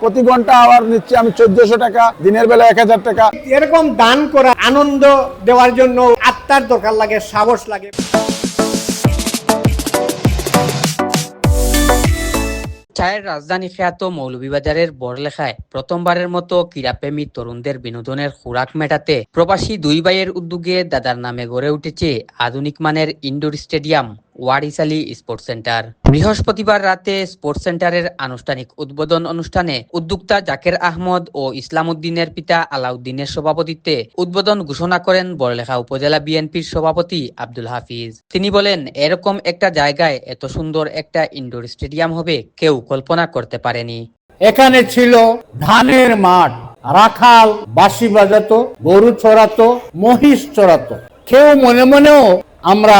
প্রতি ঘণ্টা আওয়ার নিচ্ছি আমি চোদ্দশো টাকা দিনের বেলা এক হাজার টাকা। এরকম দান করা আনন্দ দেওয়ার জন্য আত্মার দরকার লাগে সাহস লাগে। চায়ের রাজধানী খ্যাত মৌলভীবাজারের বড়লেখায় প্রথমবারের মতো ক্রীড়াপ্রেমী তরুণদের বিনোদনের খোরাক মেটাতে প্রবাসী দুই ভাইয়ের উদ্যোগে দাদার নামে গড়ে উঠেছে আধুনিক মানের indoor stadium. Waris sports centre. বৃহস্পতিবার রাতে স্পোর্টস সেন্টারের আনুষ্ঠানিক উদ্বোধন অনুষ্ঠানে উদ্যোক্তা জাকের আহমদ ও ইসলাম উদ্দিনের পিতা আলাউদ্দিনের সভাপতিত্বে উদ্বোধন ঘোষণা করেন বড়লেখা উপজেলা বিএনপির সভাপতি আব্দুল হাফিজ। তিনি বলেন, এরকম একটা জায়গায় এত সুন্দর একটা ইনডোর স্টেডিয়াম হবে, কেউ কল্পনা করতে পারেনি। এখানে ছিল ধানের মাঠ, রাখাল বাঁশি বাজাতো, গরু চড়াতো, মহিষ চড়াতো। কেউ মনে মনেও আমরা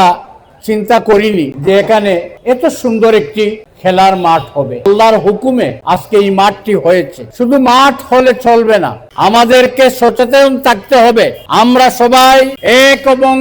চিন্তা করিনি যে এখানে এত সুন্দর একটি খেলার মাঠ হবে। আল্লাহর হুকুমে আজকে এই মাঠটি হয়েছে। শুধু মাঠ হলে চলবে না, আমাদেরকে সচেতন থাকতে হবে। আমরা সবাই এক এবং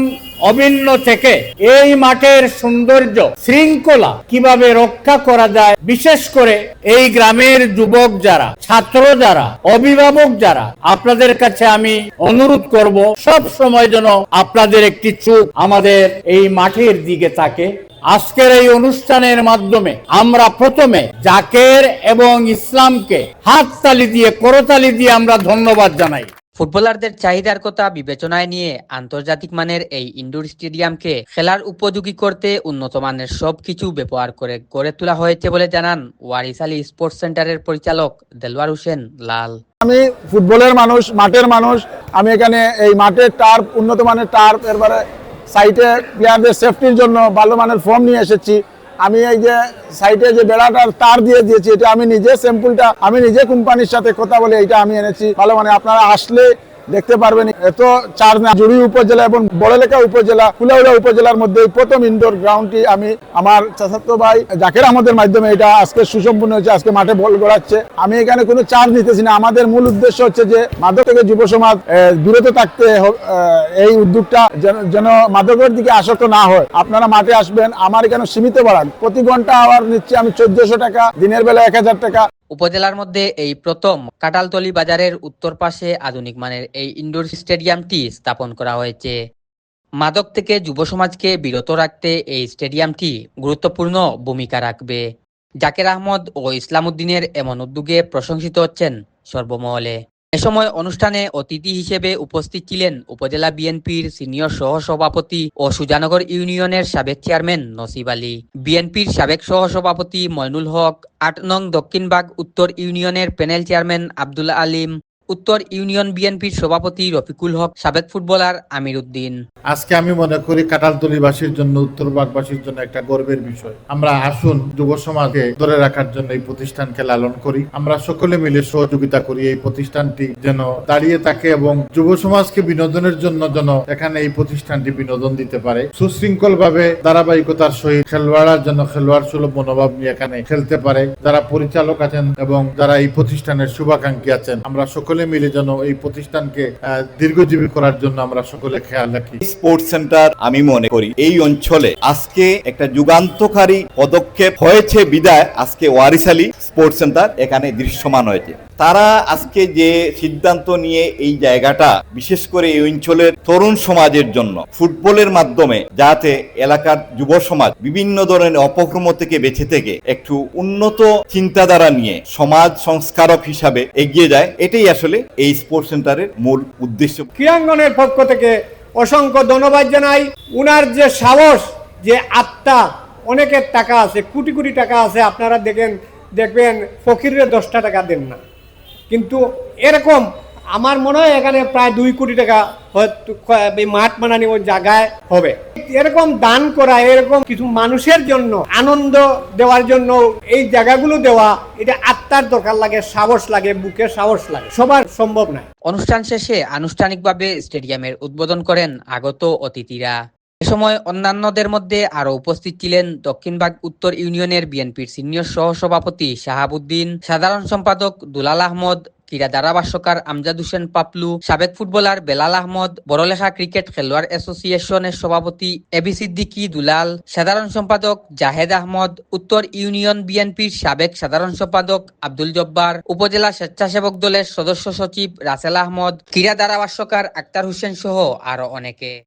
অভিন্ন থেকে এই মাঠের সৌন্দর্য শৃঙ্খলা কীভাবে রক্ষা করা যায়, বিশেষ করে এই গ্রামের যুবক যারা, ছাত্র যারা, অভিভাবক যারা, আপনাদের কাছে আমি অনুরোধ করব, সব সময় যেন আপনাদের একটি চোখ আমাদের এই মাঠের দিকে থাকে আজকের এই অনুষ্ঠানের মাধ্যমে আমরা প্রথমে জাকের এবং ইসলামকে হাততালি দিয়ে, করতালি দিয়ে আমরা ধন্যবাদ জানাই। ফুটবলারদের চাহিদার কথা বিবেচনায় নিয়ে আন্তর্জাতিক মানের এই ইনডোর স্টেডিয়ামকে খেলার উপযোগী করতে উন্নত মানের সবকিছু ব্যবহার করে গড়ে তোলা হয়েছে বলে জানান ওয়ারিস আলী স্পোর্টস সেন্টারের পরিচালক দেলওয়ার হোসেন লাল। আমি ফুটবলের মানুষ, মাঠের মানুষ, আমি এখানে এই মাঠের টার্প উন্নত মানের টার্প এরপরে সাইটে প্লেয়ারদের সেফটির জন্য ভালো মানের ফর্ম নিয়ে এসেছি। আমি এই যে সাইটে যে বেড়াটার তার দিয়ে দিয়েছি, এটা আমি নিজে স্যাম্পলটা আমি নিজে কোম্পানির সাথে কথা বলে এটা আমি এনেছি। ভালো মানে আপনারা আসলে দেখতে পারবেন, এত চার্জ না জুড়ি উপজেলা এবং বড়লেখা উপজেলা, কুলাউড়া উপজেলার মধ্যে প্রথম ইনডোর গ্রাউন্ডটি আমি আমার চাচাতো ভাই জাকের আহমদের মাধ্যমে এটা আজকে সুসম্পূর্ণ হয়েছে, আজকে মাঠে বল গড়াচ্ছে। আমি এখানে কোনো চার্জ নিতেছি না। আমাদের মূল উদ্দেশ্য হচ্ছে যে, মাদক থেকে যুব সমাজ বিরত থাকতে এই উদ্যোগটা যেন- যেন মাদকের দিকে আসক্ত না হয়। আপনারা মাঠে আসবেন, আমার এখানে সীমিত বাড়ান প্রতি ঘণ্টা আওয়ার নিচ্ছি আমি চোদ্দশো টাকা, দিনের বেলা এক হাজার টাকা। উপজেলার মধ্যে এই প্রথম কাটালতলি বাজারের উত্তর পাশে আধুনিক মানের এই ইনডোর স্টেডিয়ামটি স্থাপন করা হয়েছে। মাদক থেকে যুব সমাজকে বিরত রাখতে এই স্টেডিয়ামটি গুরুত্বপূর্ণ ভূমিকা রাখবে। জাকের আহমদ ও ইসলাম উদ্দিনের এমন উদ্যোগে প্রশংসিত হচ্ছেন সর্বমহলে। এ সময় অনুষ্ঠানে অতিথি হিসেবে উপস্থিত ছিলেন উপজেলা বিএনপির সিনিয়র সহ সভাপতি ও সুজানগর ইউনিয়নের সাবেক চেয়ারম্যান নসিব আলী। বিএনপির সাবেক সহ সভাপতি ময়নুল হক, আট নং দক্ষিণবাগ উত্তর ইউনিয়নের প্যানেল চেয়ারম্যান আব্দুল আলিম উত্তর ইউনিয়ন বিএনপির সভাপতি রফিকুল হক, সাবেক ফুটবলার আমির উদ্দিন। আজকে আমি মনে করি কাটালতলিবাসীর জন্য উত্তরবাগবাসীর জন্য একটা গর্বের বিষয়। আমরা আসুন যুব সমাজকে ধরে রাখার জন্য এই প্রতিষ্ঠানকে লালন করি। আমরা সকলে মিলে সহযোগিতা করি এই প্রতিষ্ঠানটি যেন দাঁড়িয়ে থাকে এবং যুব সমাজকে বিনোদনের জন্য যেন এখানে এই প্রতিষ্ঠানটি বিনোদন দিতে পারে। সুশৃঙ্খল ভাবে ধারাবাহিকতার সহিত খেলোয়াড়ার জন্য খেলোয়াড় সুলভ মনোভাব নিয়ে এখানে খেলতে পারে। যারা পরিচালক আছেন এবং যারা এই প্রতিষ্ঠানের শুভাকাঙ্ক্ষী আছেন, আমরা সকলে মিলে যেন এই প্রতিষ্ঠানকে দীর্ঘজীবী করার জন্য আমরা সকলে খেয়াল রাখি। স্পোর্টস সেন্টার আমি মনে করি, এই অঞ্চলে আজকে একটা যুগান্তকারী পদক্ষেপ হয়েছে বিদায়। আজকে ওয়ারিসালি স্পোর্টস সেন্টার এখানে দৃশ্যমান হয়েছে। তারা আজকে যে সিদ্ধান্ত নিয়ে এই জায়গাটা, বিশেষ করে এই অঞ্চলের তরুণ সমাজের জন্য, ফুটবলের মাধ্যমে, যাতে এলাকার যুব সমাজ বিভিন্ন ধরনের অপক্রম থেকে বেঁচে থেকে একটু উন্নত চিন্তাধারা নিয়ে সমাজ সংস্কারক হিসাবে এগিয়ে যায়, এটাই আসলে এই স্পোর্টস সেন্টারের মূল উদ্দেশ্য। ক্রীড়াঙ্গনের পক্ষ থেকে অসংখ্য ধন্যবাদ জানাই। উনার যে সাহস, যে আত্মা, অনেকের টাকা আছে, কোটি কোটি টাকা আছে, আপনারা দেখেন, দেখবেন, ফকিরের দশটা টাকা দেন না। কিন্তু এরকম আমার মনে হয় এখানে প্রায় দুই কোটি টাকা মাঠ বানানি ওই জায়গায় হবে। এরকম দান করা, এরকম কিছু মানুষের জন্য আনন্দ দেওয়ার জন্য এই জায়গাগুলো দেওয়া, এটা আত্মার দরকার লাগে, সাহস লাগে বুকের সাহস লাগে। সবার সম্ভব নয়। অনুষ্ঠান শেষে আনুষ্ঠানিকভাবে স্টেডিয়ামের উদ্বোধন করেন আগত অতিথিরা। সময় অন্যান্যদের মধ্যে আরও উপস্থিত ছিলেন দক্ষিণবাগ উত্তর ইউনিয়নের বিএনপির সিনিয়র সহসভাপতি শাহাবুদ্দিন, সাধারণ সম্পাদক দুলাল আহমদ, ক্রীড়া ধারাভাষ্যকার আমজাদ হোসেন পাপলু, সাবেক ফুটবলার বেলাল আহমদ, বড়লেখা ক্রিকেট খেলোয়াড় অ্যাসোসিয়েশনের সভাপতি এবি সিদ্দিকী দুলাল, সাধারণ সম্পাদক জাহেদ আহমদ, উত্তর ইউনিয়ন বিএনপির সাবেক সাধারণ সম্পাদক আব্দুল জব্বার, উপজেলা স্বেচ্ছাসেবক দলের সদস্য সচিব রাসেল আহমদ, ক্রীড়া ধারাভাষ্যকার আক্তার হোসেন সহ আরও অনেকে।